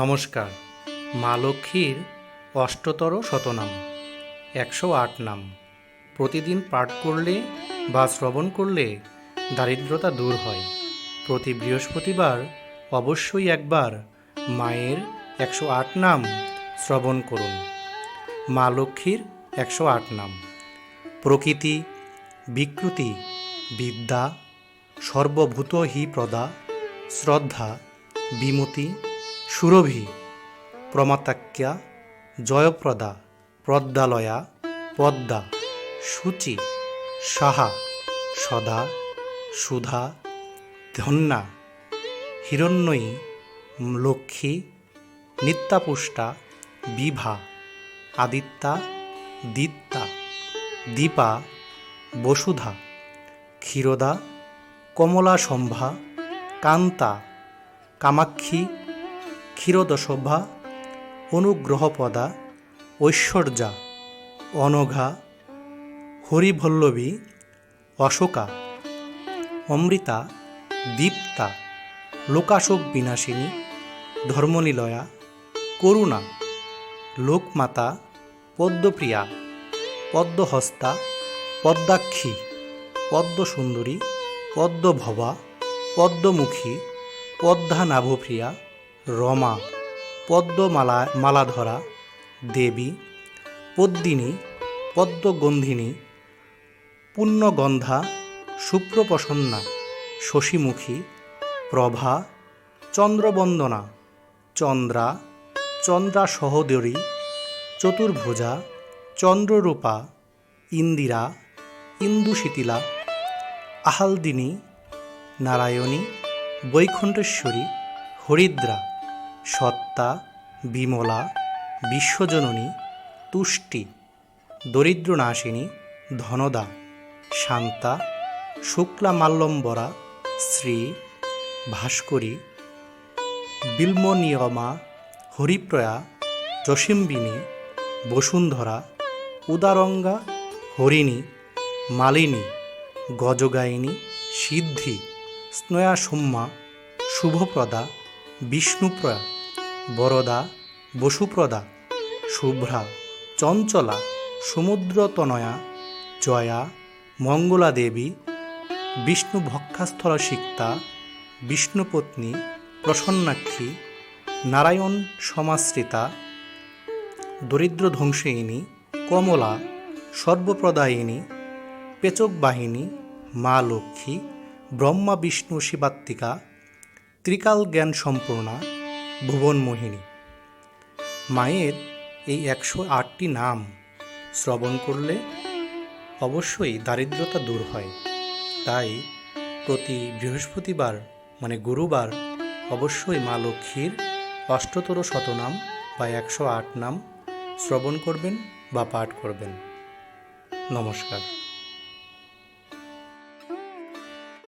নমস্কার। মা লক্ষ্মীর অষ্টতর শতনাম, একশো আট নাম। প্রতিদিন পাঠ করলে বা শ্রবণ করলে দারিদ্রতা দূর হয়। প্রতি বৃহস্পতিবার অবশ্যই একবার মায়ের একশো আট নাম শ্রবণ করুন। মা লক্ষ্মীর একশো আট নাম। প্রকৃতি, বিকৃতি, বিদ্যা সর্বভূত হি প্রদা শ্রদ্ধা, বিমতি সুরভি প্রমাতাক্যা জয়প্রদা প্রদ্যালয়া পদ্মা, সূচি, সাহা, সদা, সুধা, ধন্যা, হিরণ্যয়ী, লক্ষ্মী, নিত্যাপুষ্টা, বিভা, আদিত্যা দিত্যা দীপা, বসুধা, ক্ষীরদা কমলা সম্ভা কান্তা, কামাক্ষী ক্ষীরদশভা, অনুগ্রহপদা, ঐশ্বর্যা, অনঘা হরিভল্লভী অশোকা, অমৃতা, দীপ্তা লোকাশোক বিনাশিনী ধর্মনিলয়া করুণা, লোকমাতা, পদ্মপ্রিয়া, পদ্মহস্তা, পদ্মাক্ষী, পদ্মসুন্দরী, পদ্মভবা, পদ্মমুখী পদ্মা নাভপ্রিয়া রমা, পদ্মমালা, মালাধরা, দেবী, পদ্মিনী, পদ্মগন্ধিনী, পুণ্যগন্ধা সুপ্রপ্রসন্না শশীমুখী, প্রভা, চন্দ্রবন্দনা, চন্দ্রা চন্দ্রা সহোদরী চতুর্ভুজা, চন্দ্ররূপা, ইন্দিরা, ইন্দুশীতিলা, আহালদিনী, নারায়ণী, বৈকুণ্ঠেশ্বরী, হরিদ্রা। সত্তা, বিমলা, বিশ্বজননী, তুষ্টি, দরিদ্রনাশিনী, ধনদা, শান্তা শুক্লা মাল্যম্বরা শ্রী, ভাস্করী বিল্মনিয়মা হরিপ্রয়া, জসিম্বিনী, বসুন্ধরা, উদারঙ্গা, হরিণী, মালিনী, গজগায়িনী, সিদ্ধি স্নয়াসম্মা শুভপ্রদা, বিষ্ণুপ্রয়া। বরদা, বসুপ্রদা, শুভ্রা, চঞ্চলা, সমুদ্রতনয়া, জয়া মঙ্গলা দেবী বিষ্ণু ভক্ষাস্থল সিক্তা বিষ্ণুপত্নী, প্রসন্নাক্ষী, নারায়ণ সমাশ্রিতা দরিদ্র ধ্বংসিনী কমলা, সর্বপ্রদায়িনী পেচক বাহিনী মা লক্ষ্মী, ব্রহ্মা বিষ্ণু শিবাত্মিকা, ত্রিকাল জ্ঞান সম্পূর্ণা ভুবনমোহিনী মায়ের এই একশো আটটি নাম শ্রবণ করলে অবশ্যই দারিদ্রতা দূর হয়। তাই প্রতি বৃহস্পতিবার মানে গুরুবার, অবশ্যই মা লক্ষ্মীর অষ্টতর শতনাম বা একশো আট নাম শ্রবণ করবেন বা পাঠ করবেন। নমস্কার।